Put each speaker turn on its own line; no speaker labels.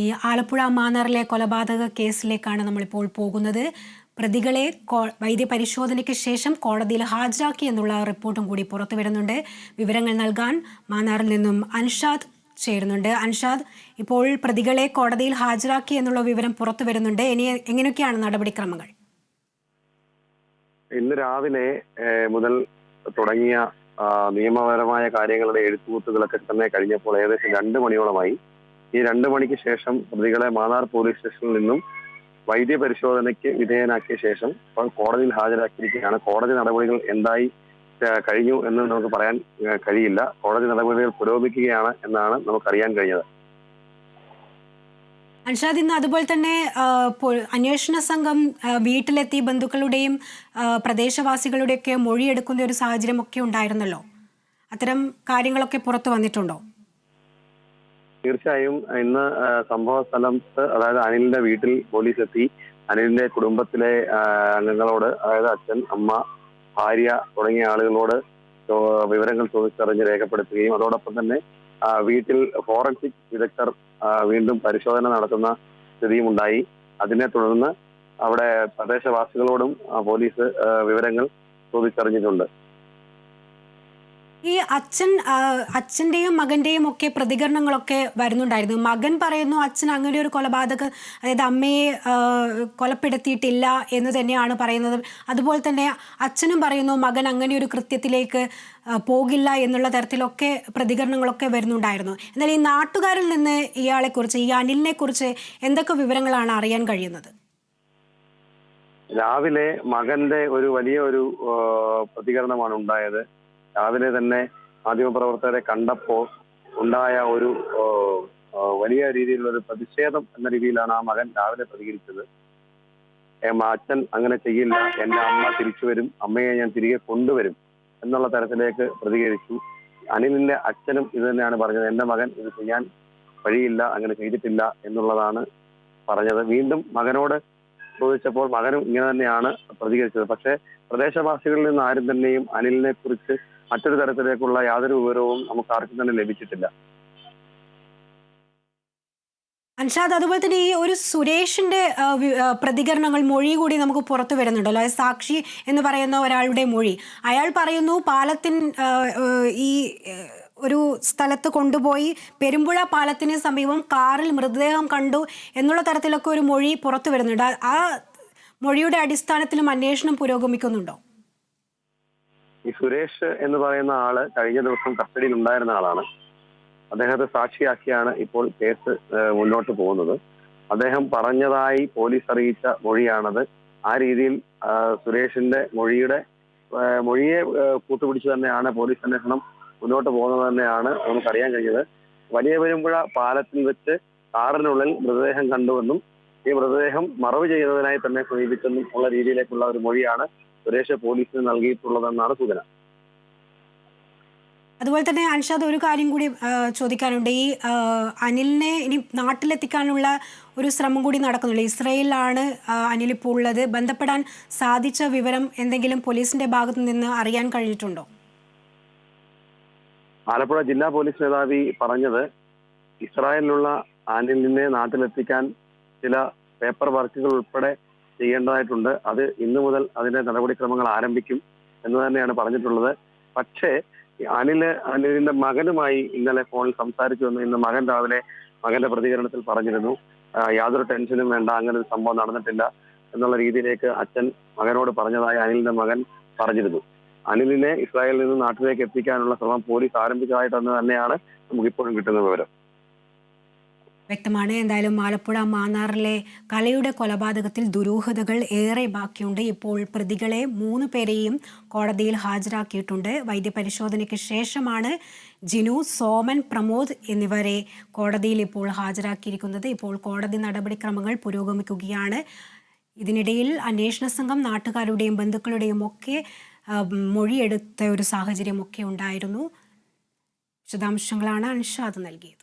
ഈ ആലപ്പുഴ മാന്നാറിലെ കൊലപാതക കേസിലേക്കാണ് നമ്മളിപ്പോൾ പോകുന്നത്. പ്രതികളെ വൈദ്യപരിശോധനയ്ക്ക് ശേഷം കോടതിയിൽ ഹാജരാക്കി എന്നുള്ള റിപ്പോർട്ടും കൂടി പുറത്തു വരുന്നുണ്ട്. വിവരങ്ങൾ നൽകാൻ മാന്നാറിൽ നിന്നും അൻഷാദ് ചേരുന്നുണ്ട്. അൻഷാദ് ഇപ്പോൾ പ്രതികളെ കോടതിയിൽ ഹാജരാക്കി എന്നുള്ള വിവരം പുറത്തു വരുന്നുണ്ട്. ഇനി എങ്ങനെയൊക്കെയാണ് നടപടിക്രമങ്ങൾ?
ഇന്ന് രാവിലെ മുതൽ തുടങ്ങിയ നിയമപരമായ കാര്യങ്ങളുടെ എഴുത്തുകൂത്തുകളൊക്കെ തന്നെ കഴിഞ്ഞപ്പോൾ ഏകദേശം രണ്ട് മണിയോളമായി. ഈ രണ്ടു മണിക്ക് ശേഷം പ്രതികളെ മാന്നാർ പോലീസ് സ്റ്റേഷനിൽ നിന്നും വൈദ്യ പരിശോധനയ്ക്ക് വിധേയനാക്കിയ ശേഷം കോടതിയിൽ ഹാജരാക്കിയിരിക്കുകയാണ്. കോടതി നടപടികൾ എന്തായി കഴിഞ്ഞു എന്ന് നമുക്ക് പറയാൻ കഴിയില്ല. കോടതി നടപടികൾ പുരോഗമിക്കുകയാണ് എന്നാണ് നമുക്ക് അറിയാൻ കഴിഞ്ഞത്.
അൻഷാദ് ഇന്ന് അതുപോലെ തന്നെ അന്വേഷണ സംഘം വീട്ടിലെത്തി ബന്ധുക്കളുടെയും പ്രദേശവാസികളുടെയൊക്കെ മൊഴിയെടുക്കുന്ന ഒരു സാഹചര്യമൊക്കെ ഉണ്ടായിരുന്നല്ലോ. അത്തരം കാര്യങ്ങളൊക്കെ പുറത്തു വന്നിട്ടുണ്ടോ?
തീർച്ചയായും ഇന്ന് സംഭവ സ്ഥലത്ത് അതായത് അനിലിന്റെ വീട്ടിൽ പോലീസ് എത്തി അനിലിന്റെ കുടുംബത്തിലെ അംഗങ്ങളോട് അതായത് അച്ഛൻ അമ്മ ഭാര്യ തുടങ്ങിയ ആളുകളോട് വിവരങ്ങൾ ചോദിച്ചറിഞ്ഞ് രേഖപ്പെടുത്തുകയും അതോടൊപ്പം തന്നെ വീട്ടിൽ ഫോറൻസിക് വിദഗ്ധർ വീണ്ടും പരിശോധന നടത്തുന്ന സ്ഥിതിയും ഉണ്ടായി. അതിനെ തുടർന്ന് അവിടെ പ്രദേശവാസികളോടും പോലീസ് വിവരങ്ങൾ ചോദിച്ചറിഞ്ഞിട്ടുണ്ട്.
ഈ അച്ഛൻ അച്ഛന്റെയും മകന്റെയും ഒക്കെ പ്രതികരണങ്ങളൊക്കെ വരുന്നുണ്ടായിരുന്നു. മകൻ പറയുന്നു അച്ഛൻ അങ്ങനെ ഒരു കൊലപാതക അതായത് അമ്മയെ കൊലപ്പെടുത്തിയിട്ടില്ല എന്ന് തന്നെയാണ് പറയുന്നത്. അതുപോലെ തന്നെ അച്ഛനും പറയുന്നു മകൻ അങ്ങനെ ഒരു കൃത്യത്തിലേക്ക് പോകില്ല എന്നുള്ള തരത്തിലൊക്കെ പ്രതികരണങ്ങളൊക്കെ വരുന്നുണ്ടായിരുന്നു. എന്നാൽ ഈ നാട്ടുകാരിൽ നിന്ന് ഇയാളെക്കുറിച്ച് ഈ അനിലിനെക്കുറിച്ച് എന്തൊക്കെ വിവരങ്ങളാണ് അറിയാൻ കഴിയുന്നത്?
രാവിലെ മകന്റെ ഒരു വലിയ ഒരു പ്രതികരണമാണ് ഉണ്ടായത്. രാവിലെ തന്നെ മാധ്യമപ്രവർത്തകരെ കണ്ടപ്പോൾ ഉണ്ടായ ഒരു വലിയ രീതിയിലുള്ള ഒരു പ്രതിഷേധം എന്ന രീതിയിലാണ് ആ മകൻ രാവിലെ പ്രതികരിച്ചത്. അച്ഛൻ അങ്ങനെ ചെയ്യില്ല. എന്റെ അമ്മ തിരിച്ചു വരും. അമ്മയെ ഞാൻ തിരികെ കൊണ്ടുവരും എന്നുള്ള തരത്തിലേക്ക് പ്രതികരിച്ചു. അനിലിന്റെ അച്ഛനും ഇത് തന്നെയാണ് പറഞ്ഞത്. എന്റെ മകൻ ഇത് ചെയ്യാൻ വഴിയില്ല. അങ്ങനെ ചെയ്തിട്ടില്ല എന്നുള്ളതാണ് പറഞ്ഞത്. വീണ്ടും മകനോട് ചോദിച്ചപ്പോൾ മകനും ഇങ്ങനെ തന്നെയാണ് പ്രതികരിച്ചത്. പക്ഷേ പ്രദേശവാസികളിൽ നിന്ന് ആരും തന്നെയും അനിലിനെ കുറിച്ച് മറ്റൊരു തരത്തിലേക്കുള്ള യാതൊരു വിവരവും നമുക്ക് ആർക്കും തന്നെ ലഭിച്ചിട്ടില്ല.
അൻഷാദ് അതുപോലെ തന്നെ ഈ ഒരു സുരേഷിന്റെ പ്രതികരണങ്ങൾ മൊഴി കൂടി നമുക്ക് പുറത്തു വരുന്നുണ്ടല്ലോ സാക്ഷി എന്ന് പറയുന്ന ഒരാളുടെ മൊഴി. അയാൾ പറയുന്നു പാലത്തിൻ ഈ ഒരു സ്ഥലത്ത് കൊണ്ടുപോയി പെരുമ്പുഴ പാലത്തിന് സമീപം കാറിൽ മൃതദേഹം കണ്ടു എന്നുള്ള തരത്തിലൊക്കെ ഒരു മൊഴി പുറത്തു വരുന്നുണ്ട്. ആ മൊഴിയുടെ അടിസ്ഥാനത്തിലും അന്വേഷണം പുരോഗമിക്കുന്നുണ്ടോ?
ഈ സുരേഷ് എന്ന് പറയുന്ന ആൾ കഴിഞ്ഞ ദിവസം കസ്റ്റഡിയിൽ ഉണ്ടായിരുന്ന ആളാണ്. അദ്ദേഹത്തെ സാക്ഷിയാക്കിയാണ് ഇപ്പോൾ കേസ് മുന്നോട്ട് പോകുന്നത്. അദ്ദേഹം പറഞ്ഞതായി പോലീസ് അറിയിച്ച മൊഴിയാണത്. ആ രീതിയിൽ സുരേഷിന്റെ മൊഴിയുടെ മൊഴിയെ കൂട്ടുപിടിച്ച് തന്നെയാണ് പോലീസ് അന്വേഷണം മുന്നോട്ട് പോകുന്നത് തന്നെയാണ് നമുക്കറിയാൻ കഴിഞ്ഞത്. വലിയ പെരുമ്പുഴ പാലത്തിൽ വെച്ച് കാറിനുള്ളിൽ മൃതദേഹം കണ്ടുവെന്നും ഈ മൃതദേഹം മറവ് ചെയ്യുന്നതിനായി തന്നെ സമീപിച്ചെന്നും ഉള്ള രീതിയിലേക്കുള്ള ഒരു മൊഴിയാണ് സുരേഷ് പോലീസിന് നൽകിയിട്ടുള്ളതെന്നാണ് സൂചന.
അതുപോലെ തന്നെ അൻഷാദ് ഒരു കാര്യം കൂടി ചോദിക്കാനുണ്ട്. ഈ അനിലിനെ ഇനി നാട്ടിലെത്തിക്കാനുള്ള ഒരു ശ്രമം കൂടി നടക്കുന്നുണ്ട്. ഇസ്രയേലിലാണ് അനിലിപ്പോൾ ഉള്ളത്. ബന്ധപ്പെടാൻ സാധിച്ച വിവരം എന്തെങ്കിലും പോലീസിന്റെ ഭാഗത്തു നിന്ന് അറിയാൻ കഴിഞ്ഞിട്ടുണ്ടോ?
ആലപ്പുഴ ജില്ലാ പോലീസ് മേധാവി പറഞ്ഞത് ഇസ്രായേലിലുള്ള അനിലിനെ നാട്ടിലെത്തിക്കാൻ ചില പേപ്പർ വർക്കുകൾ ഉൾപ്പെടെ ചെയ്യേണ്ടതായിട്ടുണ്ട്. അത് ഇന്നു മുതൽ അതിന്റെ നടപടിക്രമങ്ങൾ ആരംഭിക്കും എന്ന് തന്നെയാണ് പറഞ്ഞിട്ടുള്ളത്. പക്ഷേ അനിൽ അനിലിന്റെ മകനുമായി ഇന്നലെ ഫോണിൽ സംസാരിച്ചു എന്ന് ഇന്ന് മകൻ രാവിലെ മകന്റെ പ്രതികരണത്തിൽ പറഞ്ഞിരുന്നു. യാതൊരു ടെൻഷനും വേണ്ട അങ്ങനെ ഒരു സംഭവം നടന്നിട്ടില്ല എന്നുള്ള രീതിയിലേക്ക് അച്ഛൻ മകനോട് പറഞ്ഞതായി അനിലിന്റെ മകൻ പറഞ്ഞിരുന്നു. അനിലിനെ ഇസ്രായേലിൽ നിന്ന് നാട്ടിലേക്ക് എത്തിക്കാനുള്ള ശ്രമം പോലീസ് ആരംഭിച്ചതായിട്ടെന്ന് തന്നെയാണ് നമുക്കിപ്പോഴും കിട്ടുന്ന വിവരം.
വ്യക്തമാണ്. എന്തായാലും ആലപ്പുഴ മാന്നാറിലെ കലയുടെ കൊലപാതകത്തിൽ ദുരൂഹതകൾ ഏറെ ബാക്കിയുണ്ട്. ഇപ്പോൾ പ്രതികളെ മൂന്ന് പേരെയും കോടതിയിൽ ഹാജരാക്കിയിട്ടുണ്ട്. വൈദ്യപരിശോധനയ്ക്ക് ശേഷമാണ് ജിനു സോമൻ പ്രമോദ് എന്നിവരെ കോടതിയിൽ ഇപ്പോൾ ഹാജരാക്കിയിരിക്കുന്നത്. ഇപ്പോൾ കോടതി നടപടിക്രമങ്ങൾ പുരോഗമിക്കുകയാണ്. ഇതിനിടയിൽ അന്വേഷണ സംഘം നാട്ടുകാരുടെയും ബന്ധുക്കളുടെയും ഒക്കെ മൊഴിയെടുത്ത ഒരു സാഹചര്യമൊക്കെ ഉണ്ടായിരുന്നു. വിശദാംശങ്ങളാണ് അൻഷാദ് നൽകിയത്.